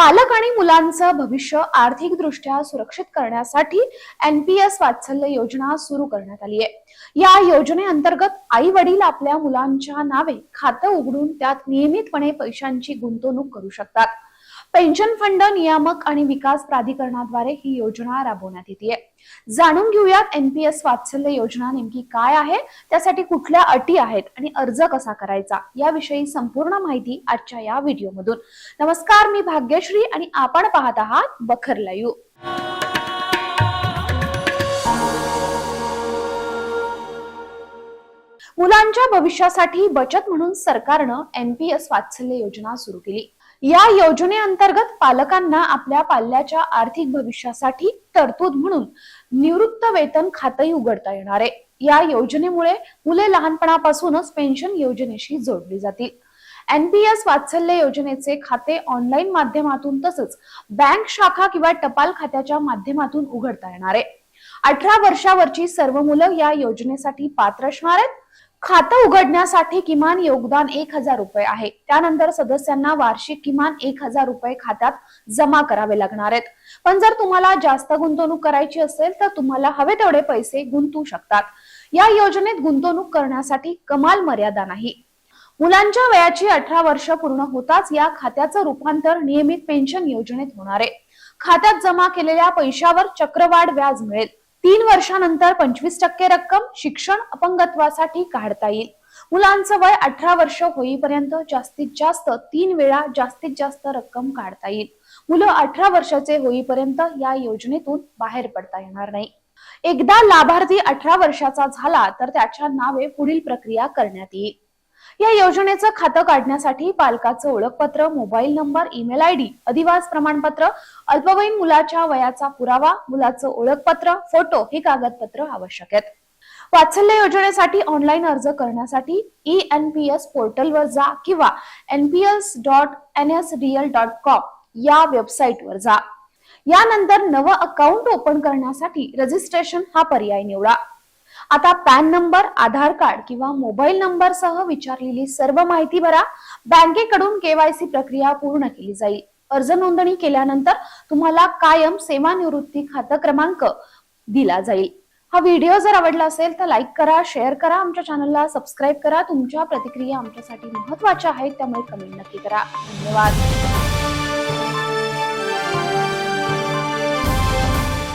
पालक आणि मुलांचं भविष्य आर्थिकदृष्ट्या सुरक्षित करण्यासाठी एनपीएस वात्सल्य योजना सुरू करण्यात आली आहे. या योजनेअंतर्गत आई वडील आपल्या मुलांच्या नावे खातं उघडून त्यात नियमितपणे पैशांची गुंतवणूक करू शकतात. पेन्शन फंड नियामक आणि विकास प्राधिकरणाद्वारे ही योजना राबवण्यात येते जाणून घेऊयात एनपीएस वात्सल्य योजना नेमकी काय आहे त्यासाठी कुठल्या अटी आहेत आणि अर्ज कसा करायचा याविषयी संपूर्ण माहिती आजच्या या व्हिडिओमधून. नमस्कार मी भाग्यश्री आणि आपण पाहत आहात बखर लाईव्ह. मुलांच्या भविष्यासाठी बचत म्हणून सरकारनं एनपीएस वात्सल्य योजना सुरू केली. या योजनेअंतर्गत पालकांना आपल्या पाल्याच्या आर्थिक भविष्यासाठी तरतूद म्हणून निवृत्त वेतन खातंही उघडता येणार आहे. या योजनेमुळे मुले लहानपणापासूनच पेन्शन योजनेशी जोडली जातील. एनपीएस वात्सल्य योजनेचे खाते ऑनलाईन माध्यमातून तसंच बँक शाखा किंवा टपाल खात्याच्या माध्यमातून उघडता येणार आहे. अठरा वर्षावरची सर्व मुलं या योजनेसाठी पात्र असणार आहेत. खातं उघडण्यासाठी किमान योगदान एक हजार रुपये आहे. त्यानंतर सदस्यांना वार्षिक किमान एक हजार रुपये खात्यात जमा करावे लागणार आहेत. पण जर तुम्हाला जास्त गुंतवणूक करायची असेल तर तुम्हाला हवे तेवढे पैसे गुंतवू शकतात. या योजनेत गुंतवणूक करण्यासाठी कमाल मर्यादा नाही. मुलांच्या वयाची अठरा वर्ष पूर्ण होताच या खात्याचं रूपांतर नियमित पेन्शन योजनेत होणार आहे. खात्यात जमा केलेल्या पैशावर चक्रवाढ व्याज मिळेल. तीन वर्षानंतर पंचवीस टक्के रक्कम शिक्षण अपंगत्वासाठी काढता येईल. मुलांचं वय अठरा वर्ष होईपर्यंत जास्तीत जास्त तीन वेळा जास्तीत जास्त रक्कम काढता येईल. मुलं अठरा वर्षाचे होईपर्यंत या योजनेतून बाहेर पडता येणार नाही. एकदा लाभार्थी अठरा वर्षाचा झाला तर त्याच्या नावे पुढील प्रक्रिया करण्यात येईल. या योजनेचं खातं काढण्यासाठी पालकाचं ओळखपत्र mobile number email I D अधिवास प्रमाणपत्र अल्पवयीन मुलाच्या वयाचा पुरावा मुलाचं ओळखपत्र फोटो हे कागदपत्र आवश्यक आहेत. वात्सल्य योजनेसाठी ऑनलाईन अर्ज करण्यासाठी ई एन पी एस पोर्टलवर जा किंवा N P S dot N S D L dot com या वेबसाईटवर जा. यानंतर नवं अकाउंट ओपन करण्यासाठी रजिस्ट्रेशन हा पर्याय निवडा. आता पॅन नंबर आधार कार्ड किंवा मोबाईल नंबर सह विचारलेली सर्व माहिती भरा. बँकेकडून केवायसी प्रक्रिया पूर्ण केली जाईल. अर्ज नोंदणी केल्यानंतर तुम्हाला कायम सेवानिवृत्ती खातं क्रमांक दिला जाईल. हा व्हिडिओ जर आवडला असेल तर लाईक करा शेअर करा आमच्या चॅनलला सबस्क्राईब करा. तुमच्या प्रतिक्रिया आमच्यासाठी महत्त्वाच्या आहेत त्यामुळे कमेंट नक्की करा. धन्यवाद.